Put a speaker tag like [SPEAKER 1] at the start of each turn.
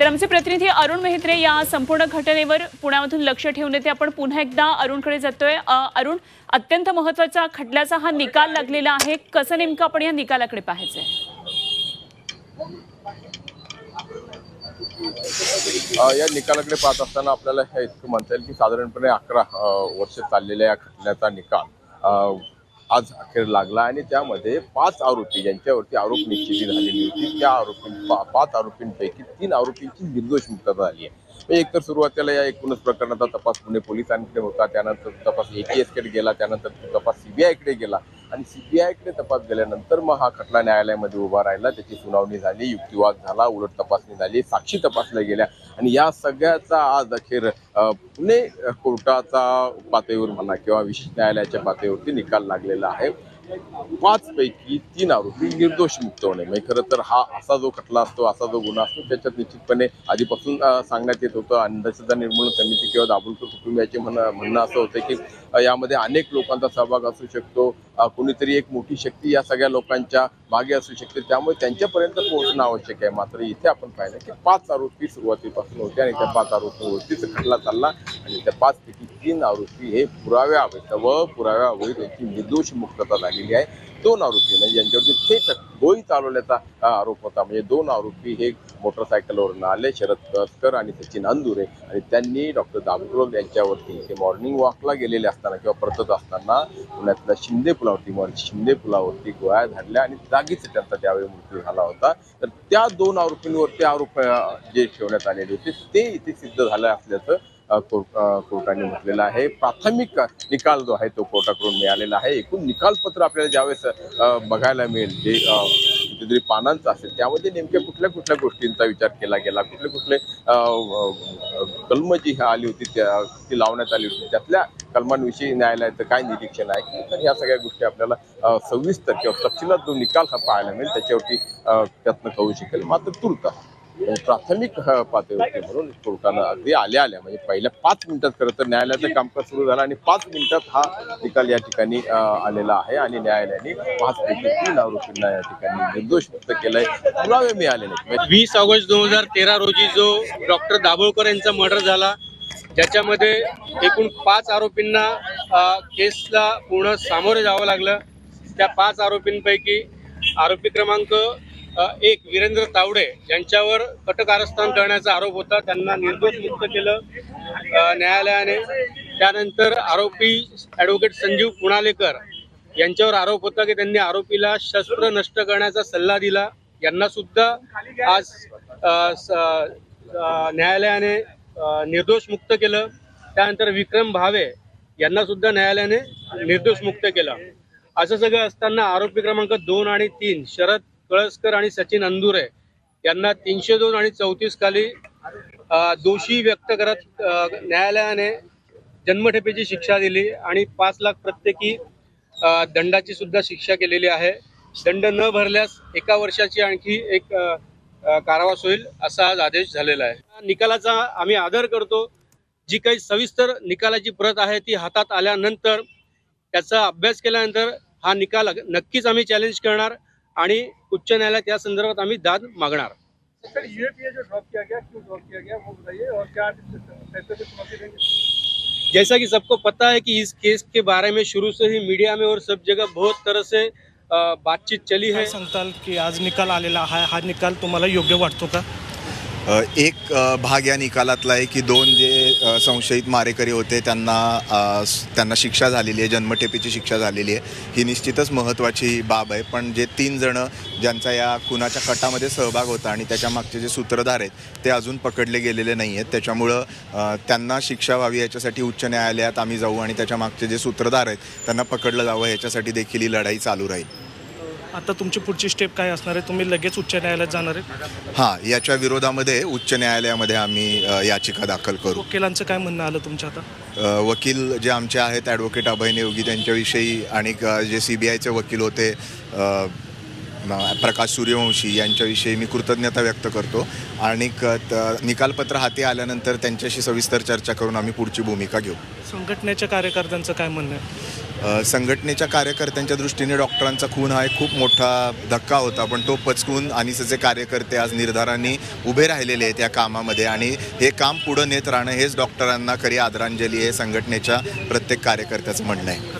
[SPEAKER 1] तर आमचे प्रतिनिधी अरुण मेहत्रे या संपूर्ण घटनेवर पुण्यामधून लक्ष ठेवून येते. आपण पुन्हा एकदा अरुणकडे जातोय. अरुण अत्यंत महत्त्वाचा खटल्याचा हा निकाल लागलेला आहे. कसं नेमकं आपण या निकालाकडे पाहायचंय?
[SPEAKER 2] या निकालाकडे पाहत असताना आपल्याला हे इतकं म्हणता येईल की साधारणपणे अकरा वर्ष चाललेल्या या खटल्याचा निकाल. आज अखेर लागला आणि त्यामध्ये पाच आरोपी ज्यांच्यावरती आरोप निश्चिती झालेली होती त्या आरोपी पा- पाच आरोपींपैकी तीन आरोपींची निर्दोष मुक्तता झाली आहे. म्हणजे एकतर सुरुवातीला या एकूणच प्रकरणाचा तपास पुणे पोलिसांकडे होता त्यानंतर तपास ए टी एसकडे गेला त्यानंतर तो तपास सीबीआयकडे गेला. आणि सी बी आयकडे तपास गेल्यानंतर मग हा खटला न्यायालयामध्ये उभा राहिला. त्याची सुनावणी झाली युक्तिवाद झाला उलट तपासणी झाली साक्षी तपासल्या गेल्या. आणि या सगळ्याचा आज अखेर पुणे कोर्टाचा पातळीवर म्हणा किंवा विशेष न्यायालयाच्या पातळीवरती निकाल लागलेला आहे. पाच पैकी तीन आरोपी निर्दोष मुक्त होणे. म्हणजे खरं तर हा असा जो खटला असतो असा जो गुन्हा असतो त्याच्यात निश्चितपणे आधीपासून सांगण्यात येत होतं अंधश्रद्धा निर्मूलन समिती किंवा दाभोलकर कुटुंबियाचे म्हणणं म्हणणं असं होतं की यामध्ये अनेक लोकांचा सहभाग असू शकतो. कुणीतरी एक मोठी शक्ती या सगळ्या लोकांच्या मागे असू शकते. त्यामुळे त्यांच्यापर्यंत पोहोचणं आवश्यक आहे. मात्र इथे आपण पाहिलं की पाच आरोपी सुरुवातीपासून होते आणि त्या पाच आरोपीवरतीच खटला चालला आणि त्या पाचपैकी तीन आरोपी हे पुराव्या व पुराव्यावरील त्यांची निर्दोष मुक्तता झालेली आहे. दोन आरोपी म्हणजे यांच्यावरती थेट गोळी चालवल्याचा आरोप होता. म्हणजे दोन आरोपी हे मोटरसायकलवरून आले शरद कसकर आणि सचिन अंदुरे आणि त्यांनी डॉक्टर दाभोळकर यांच्यावरती ते मॉर्निंग वॉकला गेलेले असताना किंवा परतत असताना पुण्यातल्या शिंदे पुलावरती मॉर- शिंदे पुलावरती गोळ्या झाडल्या आणि जागीच त्यांचा त्यावेळी मृत्यू झाला होता. तर त्या दोन आरोपींवरती आरोप जे ठेवण्यात आलेले होते ते इथे सिद्ध झालं असल्याचं कोर्टाने म्हटलेला आहे. प्राथमिक निकाल जो आहे तो कोर्टाकडून मिळालेला आहे. एकूण निकालपत्र आपल्याला ज्यावेळेस बघायला मिळेल जे कितीतरी पानांचं असेल त्यामध्ये नेमक्या कुठल्या कुठल्या गोष्टींचा विचार केला गेला? कुठले कुठले कलम जी आली होती त्या ती लावण्यात आली होती त्यातल्या कलमांविषयी न्यायालयाचं काय निरीक्षण आहे? तर ह्या सगळ्या गोष्टी आपल्याला सविस्तर किंवा तपशिलात जो निकाल हा पाहायला मिळेल त्याच्यावरती त्यातनं कळू शकेल. मात्र तुर्त प्राथमिक पातळीवरती म्हणून कोर्टानं अगदी आल्या आल्या. म्हणजे पहिल्या पाच मिनिटात खरं तर न्यायालयाचं कामकाज सुरू झालं आणि पाच मिनिटात हा निकाल या ठिकाणी आलेला आहे आणि न्यायालयाने पाच पैकी तीन आरोपींना या ठिकाणी निर्दोष मुक्त केलंय. पुरावे मिळाले नाहीत म्हणजे
[SPEAKER 3] वीस ऑगस्ट दोन हजार तेरा रोजी जो डॉक्टर दाभोळकर यांचा मर्डर झाला ज्याच्यामध्ये एकूण पाच आरोपींना केसला पूर्ण सामोरे जावं लागलं. त्या पाच आरोपींपैकी आरोपी क्रमांक एक वीरेंद्र तावडे यांच्यावर कटकारस्थान करण्याचा आरोप होता. त्यांना निर्दोष मुक्त केलं न्यायालयाने. त्यानंतर आरोपी ॲडव्होकेट संजीव पुणालेकर यांच्यावर आरोप होता की त्यांनी आरोपीला शस्त्र नष्ट करण्याचा सल्ला दिला. यांना सुद्धा आज न्यायालयाने निर्दोष मुक्त केलं. त्यानंतर विक्रम भावे यांना सुद्धा न्यायालयाने निर्दोष मुक्त केलं. असं सगळं असताना आरोपी क्रमांक दोन आणि तीन शरद कळसकर आणि सचिन अंदुरे यांना तीनशे दोन आणि चौतीस खाली दोषी व्यक्त करत न्यायालयाने जन्मठेपेची शिक्षा दिली आणि पाच लाख प्रत्येकी दंडाची सुद्धा शिक्षा केलेली आहे. दंड न भरल्यास एका वर्षाची आणखी एक कारावास होईल असा आज आदेश झालेला आहे. निकालाचा आम्ही आदर करतो. जी काही सविस्तर निकालाची प्रत आहे ती हातात आल्यानंतर त्याचा अभ्यास केल्यानंतर हा निकाल नक्कीच आम्ही चॅलेंज करणार. आणि उच्च न्यायालयात या संदर्भात आम्ही दाद मागणार.
[SPEAKER 4] सर यूएपीए जो ड्रॉप किया गया क्यों ड्रॉप किया गया वो बताइए और क्या फैसले को चुनौती देंगे
[SPEAKER 3] जैसा कि सबको पता है कि इस केस के बारे में शुरू से ही मीडिया में और सब जगह बहुत तरह से बातचीत चली है।
[SPEAKER 5] सांगताल की आज निकाल आलेला आहे हा निकाल तुम्हाला योग्य वाटतो का?
[SPEAKER 6] एक भाग या निकालातला आहे की दोन जे संशयित मारेकरी होते त्यांना त्यांना शिक्षा झालेली आहे जन्मठेपीची शिक्षा झालेली आहे. ही निश्चितच महत्त्वाची बाब आहे. पण जे तीन जणं ज्यांचा या खुनाच्या कटामध्ये सहभाग होता आणि त्याच्या मागचे जे सूत्रधार आहेत ते अजून पकडले गेलेले नाही आहेत. त्याच्यामुळं त्यांना शिक्षा व्हावी याच्यासाठी उच्च न्यायालयात आम्ही जाऊ आणि त्याच्या मागचे जे सूत्रधार आहेत त्यांना पकडलं जावं. याच्यासाठी देखील ही लढाई चालू राहील.
[SPEAKER 5] आता तुमची पुढची स्टेप काय असणार आहे? तुम्ही लगेच उच्च न्यायालयात जाणार आहे?
[SPEAKER 6] हां याच्या विरोधामध्ये उच्च न्यायालयामध्ये आम्ही याचिका दाखल करू.
[SPEAKER 5] वकिलांचं काय म्हणणं आलं तुमच्या आता?
[SPEAKER 6] वकील जे आमचे आहेत ॲडव्होकेट अभय नेवगी त्यांच्याविषयी आणि जे सी बी आयचे वकील होते प्रकाश सूर्यवंशी यांच्याविषयी मी कृतज्ञता व्यक्त करतो. आणि निकालपत्र हाती आल्यानंतर त्यांच्याशी सविस्तर चर्चा करून आम्ही पुढची भूमिका घेऊ.
[SPEAKER 5] संघटनेच्या कार्यकर्त्यांचं काय म्हणणं आहे?
[SPEAKER 6] संघटनेच्या कार्यकर्त्यांच्या दृष्टीने डॉक्टरांचा खून हा एक खूप मोठा धक्का होता पण तो पचकून अनिसचे कार्यकर्ते आज निर्धाराने उभे राहिलेले आहेत या कामामध्ये आणि हे काम पुढं नेत राहणं हेच डॉक्टरांना खरी आदरांजली आहे संघटनेच्या प्रत्येक कार्यकर्त्याचं म्हणणं आहे.